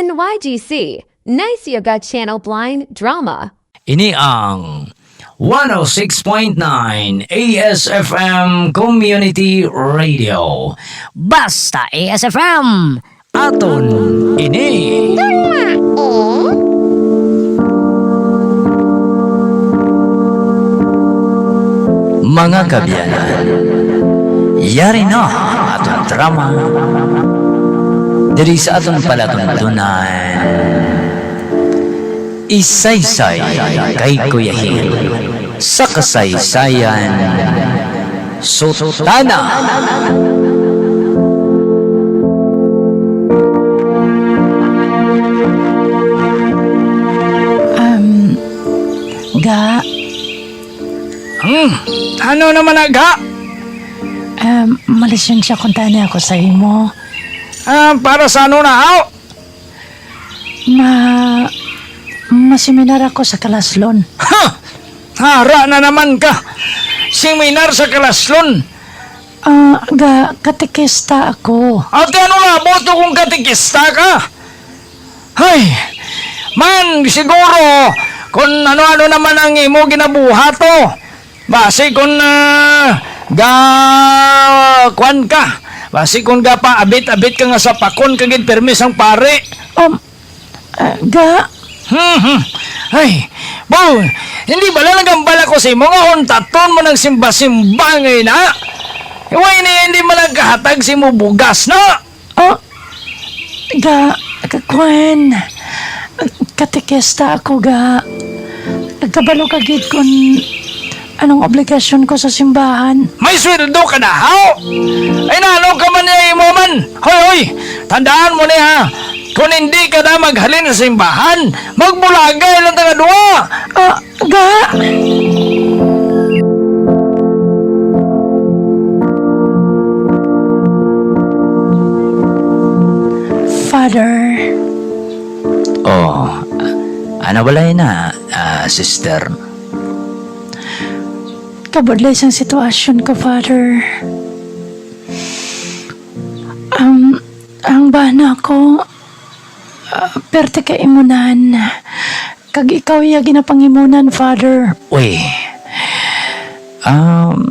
NYGC, Nice Yoga Channel Blind Drama. Ini ang 106.9 ASFM Community Radio. Basta ASFM! Aton ini. Mga kabyanan, yari na atong drama diri sa atong palatuntunan isaysay kay Kuya Hil sa kasaysayan Sultana Ga, Hmm, ano naman aga? um, malisensya kung tani ako sa imo. Ah, para sa ano na aw? Ma... Maseminar ako sa Kalaslon. Ha! Hara na naman ka! Seminar sa Kalaslon! Ah, ga, katekista ako. Ate ano na, boto kong katikista ka? Ay, man, siguro, kung ano-ano naman ang imo ginabuhato. Base kung uh, ga kwan ka. Base kung ga pa abit-abit ka nga sa pakon kagid permis ang pare. Um, ah, ga, Hmm, hmm. Ay, bo, hindi ba lang nagambala ko sa imo nga untaton mo ng simba-simba ngayon ha? Iway na hindi mo nagkahatag si mo bugas na. oh, ga, kakwan. Katekista ako, ga. Nagkabalo kagid kung anong obligasyon ko sa simbahan. May sweldo ka na, how? Ay nano ka man niya imo man. Hoy, hoy, tandaan mo niya ha. Kung hindi ka na maghalin sa simbahan, magbulagay lang taga duwa. Ah, ga, Father, Oh, ano balay na, ah, sister? Kabudlay sa sitwasyon ko, Father. Um, ang bana ko, uh, perte ka imunan. Kag ikaw iya ginapangimunan, Father. Uy, um,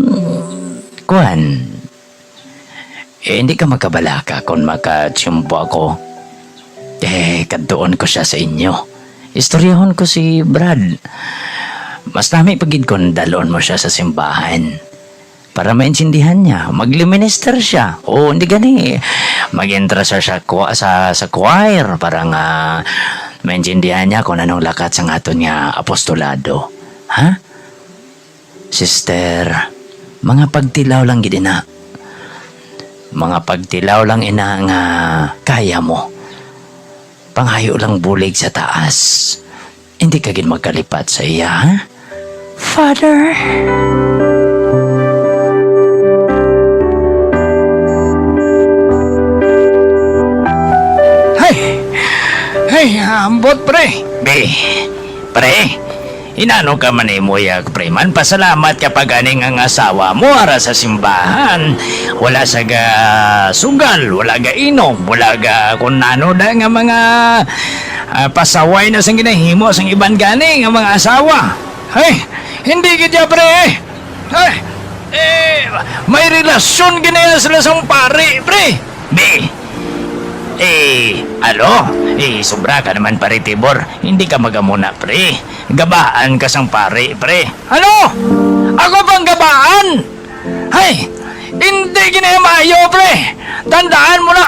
Kuan, eh, hindi ka magkabalaka kung makachumpo ako. Eh, kadoon ko siya sa inyo. Istoryahon ko si Brad. Mas nami pagid kung dalon mo siya sa simbahan. Para maintindihan niya, magliminister siya. O, hindi gani. Mag-entra siya sa, sa, sa choir para nga maintindihan niya kung anong lakat sa aton nga apostolado. Ha? Sister, mga pagtilaw lang gid ina. Mga pagtilaw lang ina nga kaya mo. Panghayo lang bulig sa taas. Hindi ka gid magkalipat sa iya, ha? Father, Hay! Hay, ambot pre! Be, pre, inano ka man eh moyag pre man, pasalamat ka pag aning ang asawa mo ara sa simbahan. Wala sa ga sugal, wala ga inom, wala ga kung ano da nga mga ah, pasaway na sang ginahimo sang iban gani nga mga asawa. Hay, hindi gidya pre! Hay, eh, may relasyon ginaya sila sang pare, pre! Be, eh, alo? Eh, sobra ka naman pare, Tibor. Hindi ka magamuna, pre. Gabaan ka sang pare, pre. Ano? Ako bang gabaan? Hay, hindi ginamayo, pre. Tandaan mo na.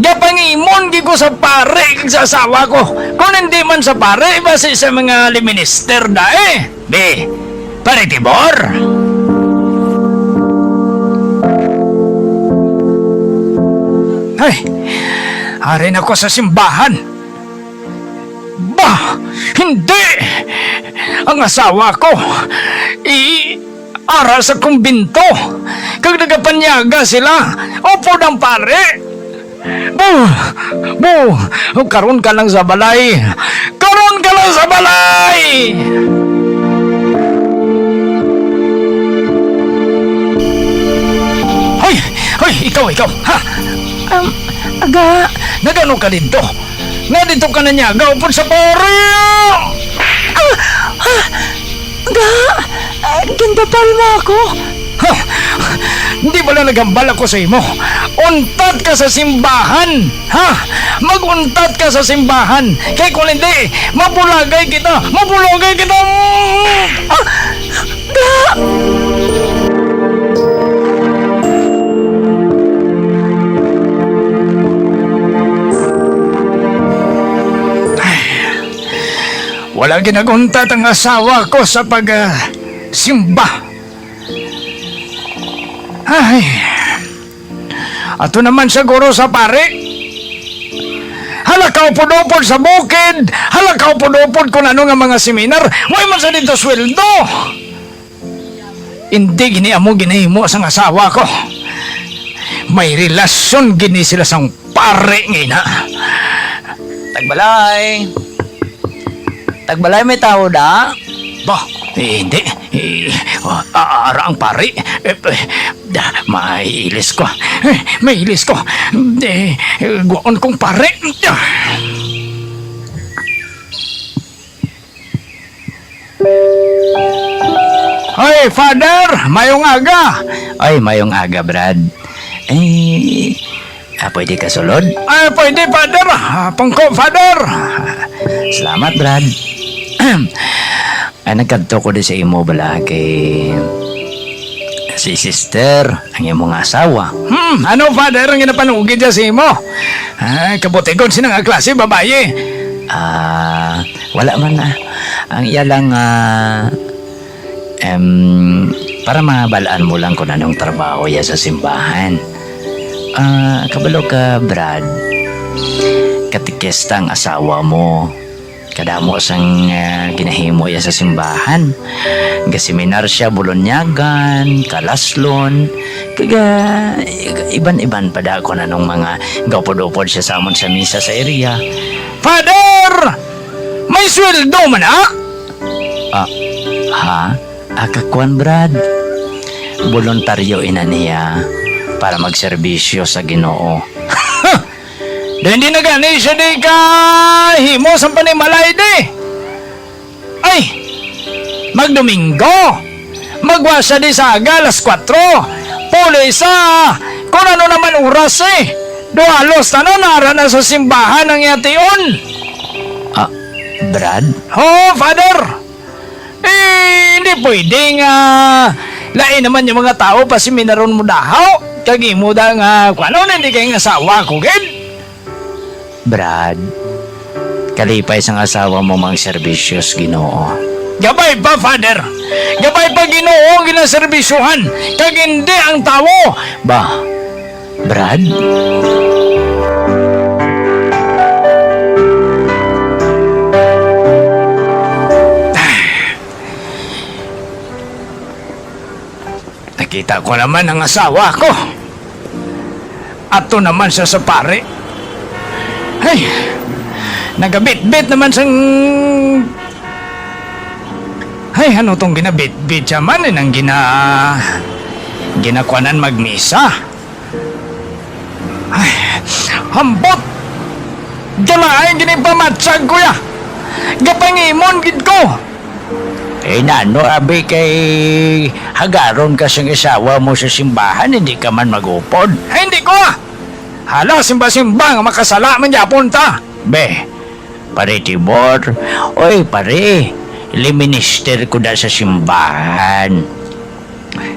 Gapangimon gi ko sa pare kag sa asawa ko. Kung hindi man sa pare, base sa mga liminister da eh. Be, pare Tibor. Ay, Harin ako sa simbahan. Bah! Hindi! Ang asawa ko, i ara sa kumbinto. Kag nagapanyaga sila, opo ng pare. Bu! Bu! Karon ka lang sa balay. Karon ka lang sa balay! Hoy! Hoy! Ikaw, ikaw! Ha? um, aga, Nagano ka dito? Nga dito ka na niya, gaupon sa pare! Ga, uh, gindapal mo ako. Ha! Hindi ba na nagambal ako sa imo? Untat ka sa simbahan! Ha? Maguntat ka sa simbahan! Kaya kung hindi, mapulagay kita! Mapulagay kita! Ah! Wala ginaguntat ang asawa ko sa pag ah, simba. Ay. Ato naman siguro sa pare. Halakaw pudopod sa bukid. Halakaw pudopod kung ano nga mga seminar. Way man sa dito sweldo. Hindi gini amo ginahimo sang asawa ko. May relasyon gini sila sang pare ngina. Tagbalay. Tagbalay may tao da. Ba, eh, hindi. Eh, ah, aara ang pare. Eh, eh, da, maiilis ko. Eh, maiilis ko. Eh, guon kong pare. Hoy, father! Mayong aga! Ay, mayong aga, Brad. Eh, ah, pwede ka sulod? Ay, pwede, father. Ah, Pangko, father. Salamat, Brad. Ay, nagkanto ko din sa imo bala kay si sister, ang imong asawa. Hmm, ano, father, ang ginapanugid niya sa imo? Ay, kabutigon sinang klase, babae. Ah, wala man na. Ang iya lang, ah, em, para mabalaan mo lang kung anong trabaho ya sa simbahan. Ah, kabalo ka, Brad. Katikesta ang asawa mo. Kadamo sang ah, ginahimo ya sa simbahan. Gaseminar siya bulonyagan, kalaslon, kaga iban-iban pa da ko nanong mga gapod-upod siya sa amon sa misa sa area. Father! May sweldo man, ah? Ha? Akakuan, Brad. Voluntaryo ina niya para magserbisyo sa ginoo. Da hindi na gani siya di ka himo sa panimalay di. Ay! Magdomingo! Magwasa di sa aga alas 4. Pulisa! Kung ano naman oras eh. Duhalos na no, nara na sa simbahan ng yation. Ah, Brad? Oh, father! Eh, hindi pwede nga lain naman yung mga tao pa si minaron mo dahaw. Kagi mo da nga, kung ano na hindi kayo asawa ko, gid. Brad? Kalipay sang asawa mo mang serbisyos ginoo. Gabay pa, father. Gabay pa ginoo ginaserbisyuhan. Kag hindi ang tao. Ba? Brad? Nakita ko naman ang asawa ko. Ato naman siya sa pare. Ay, nagabit-bit naman sang... Ay, ano tong ginabit-bit siya man? Eh, nang gina... Ginakwanan magmisa. Ay, hambot! Galain ginipamatsag ko ya! Gapangimon gid ko! Eh nano abi kay hagaron ka siyang isawa mo sa simbahan hindi ka man magupod. Ay, hindi ko ah! Hala, simba-simba nga makasala man yapon ta! Be, pare Tibor, oy pare, liminister ko da sa simbahan.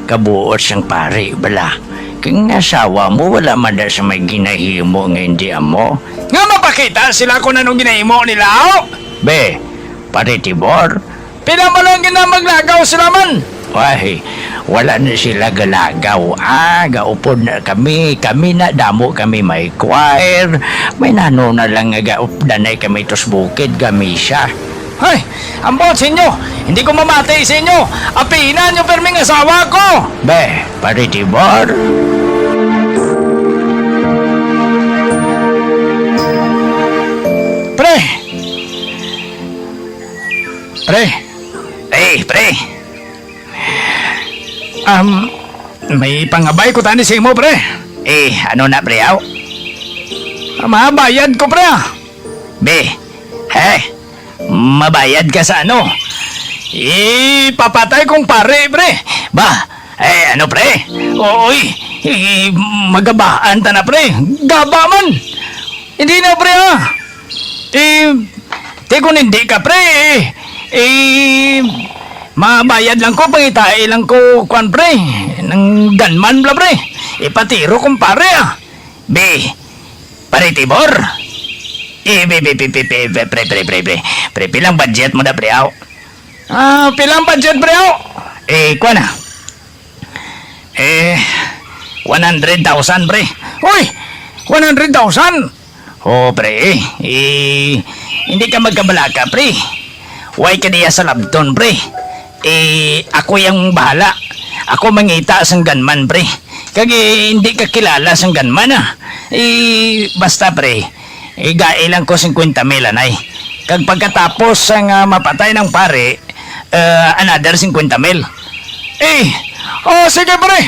Kabuot siyang pare, bala. Kung asawa mo, wala man da sa may ginahimo nga hindi amo. Nga mapakita sila kung anong ginahimo nila, oh! Be, pare Tibor, Pila mo lang gina maglagaw sila man! Why, wala na sila galagaw. Ah, gaupod na kami. Kami na damo kami may choir. May nano na lang nga gaupdanay kami tos bukid kami siya. Ay, ambot sa inyo! Hindi ko mamatay sa inyo! Apinan yung perming asawa ko! Be, pare Tibor. Pre! Pre! Eh, pre. Um, may pangabay ko tani sa imo, pre. Eh, ano na pre aw? Ah, Mabayad ko, pre. ah. Be, he, mabayad ka sa ano? Ipapatay kong pare, pre. Ba, eh, ano, pre? Oy, eh, magabaan ta na, pre. Gaba man. Hindi na, pre, ah. Eh, te kung hindi ka, pre, eh, eh, mabayad lang ko, pangitay lang ko, kwan, pre, ng ganman, bla, pre. Ipatiro kong pare, ah. Be, pare, tibor. Be, be, be, be, be, be, pre, pre, pre, pre, pre, pilang budget mo na, pre, aw? Ah, pilang budget, pre, aw? Eh, kwan, ah. Eh, 100,000, pre. Uy, 100,000? Oh, pre, eh, hindi ka magkabalaka, pre. Huwag ka niya sa labton, pre. Eh, ako yung bahala. Ako mangita sa ganman, pre. Kagi hindi ka kilala sa ganman, ah. Eh, basta, pre. Eh, gailang ko 50 mil, anay. Kag pagkatapos ang ah, mapatay ng pare, uh, another 50 mil. Eh, oh, sige, pre.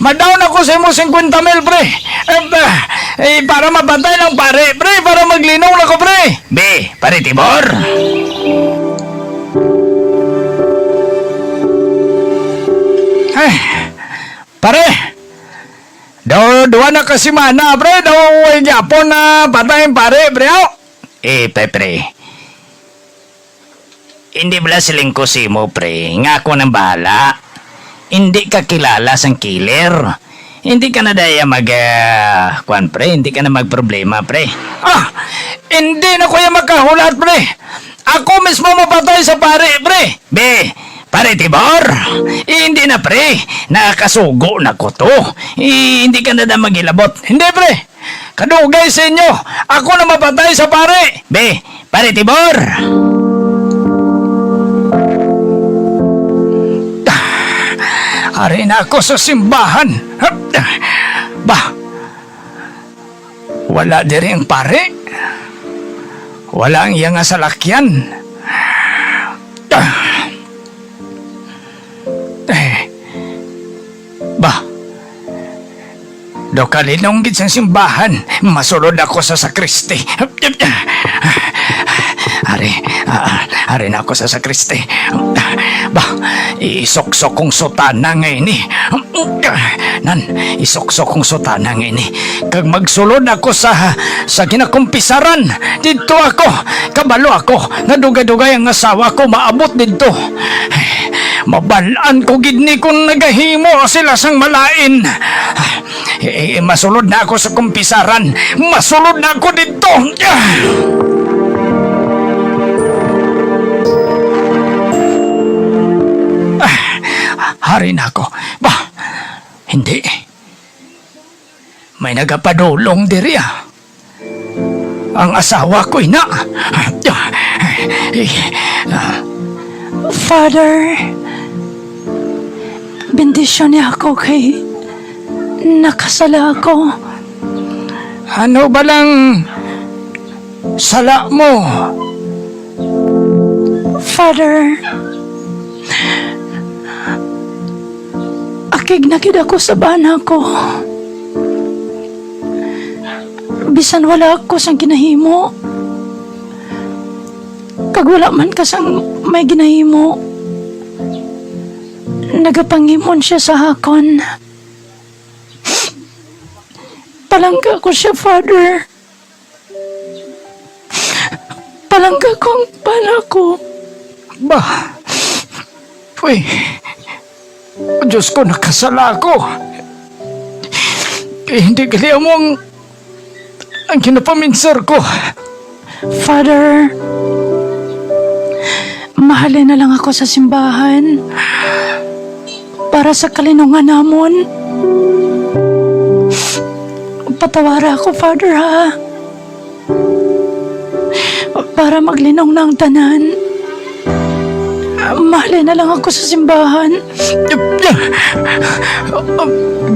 Madown ako sa mo 50 mil, pre. Eh, eh, para mapatay ng pare, pre. Para maglinong na ko, pre. Be, pare Tibor. Eh, pare. Daw, duwa na kasi mana, pre. Daw, ay Japon na patayin pare, pre. oh. Eh, pre, pre. Hindi bala siling ko si mo, pre. Nga ako nang bahala. Hindi ka kilala sang killer. Hindi ka na daya mag... ah, kwan, pre. Hindi ka na magproblema, pre. Ah! Hindi na kuya magkahulat, pre. Ako mismo mapatay sa pare, pre. Be, pare Tibor. Eh, hindi na, pre. Nakasugo na ko to. Eh, hindi ka na na magilabot. Hindi, pre. Kadugay sa inyo. Ako na mapatay sa pare. Be, pare Tibor. Ari na ako sa simbahan. Ba, wala diri ang pare. Wala ang iyang salakyan. Do kalinong gid sa simbahan, masulod ako sa sakristi. Ari, ah, ari na ako sa sakristi. Ba, isuksok kong sutana ngayon eh. Nan, isuksok kong sutana ngayon eh. Kag magsulod ako sa sa ginakumpisaran, dito ako, kabalo ako, nadugay-dugay ang asawa ko, maabot dito. Mabalaan ko gidni kung nagahimo sila sang malain. Eh, masulod na ako sa kumpisaran. Masulod na ako dito. Hari na ako. Ba, hindi. May nagapadulong diri ah. Ang asawa ko ina. Father, bendisyon niya ako kay nakasala ako. Ano ba lang sala mo? Father, akig nakid ako sa bana ko. Bisan wala ako sang ginahimo. Kag wala man ka sang may ginahimo. Nagapangimon siya sa hakon. Palangga ko siya, Father. Palangga ko ang bana ko. Ba? Uy. Diyos ko, nakasala ako. Eh, hindi kaya mo ang, ang kinapaminsar ko. Father, mahalin na lang ako sa simbahan para sa kalinungan namon. Patawara ako, Father, ha? Para maglinong ng tanan. Mahalin na lang ako sa simbahan.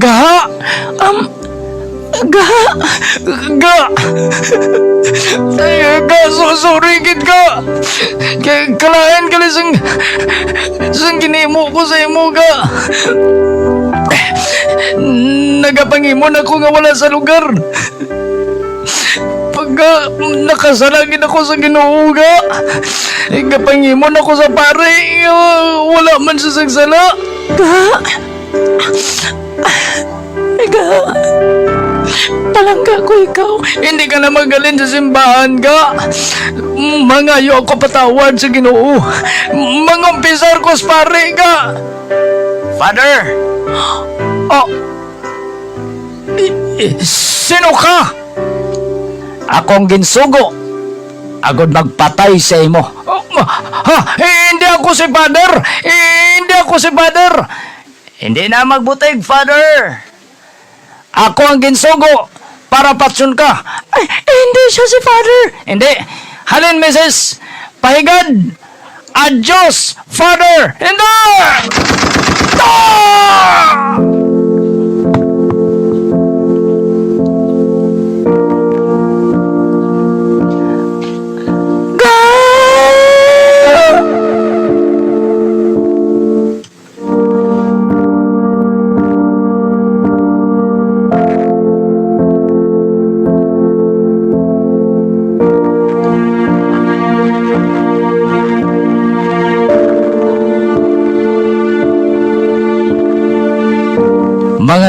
Ga! Um, ga, Ga! Ay, ga, susurigid ka! Kaya kalahin ka sang, sang ginimo ko sa imo, ga! Nagapangimon ako nga wala sa lugar. Pag Ga, nakasalangin ako sa ginoo ga. Gapangimon ako sa pare. Wala man sa sagsala. Ga! Ga! Palangga ko ikaw. Hindi ka na magaling sa simbahan ga. Mangayo ako patawad sa ginoo. Mangumpisar ko sa pare ga. Father! Oh! Sino ka? Akong ginsugo. Agod magpatay sa imo. Oh, ha, hindi ako si Father! Hindi ako si Father! Hindi na magbutig, Father. Ako ang ginsugo para patsyon ka. Ay, eh, hindi siya si Father! Hindi. Halin, Mrs. Pahigad. Adios, Father. Hindi! Ah!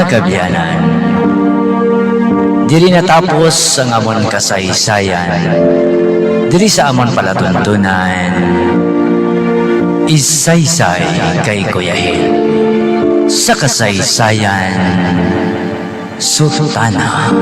Kabyanan, diri natapos ang amon kasaysayan. Diri sa amon palatuntunan, isaysay kay Kuyahin. Sa kasaysayan, sultana.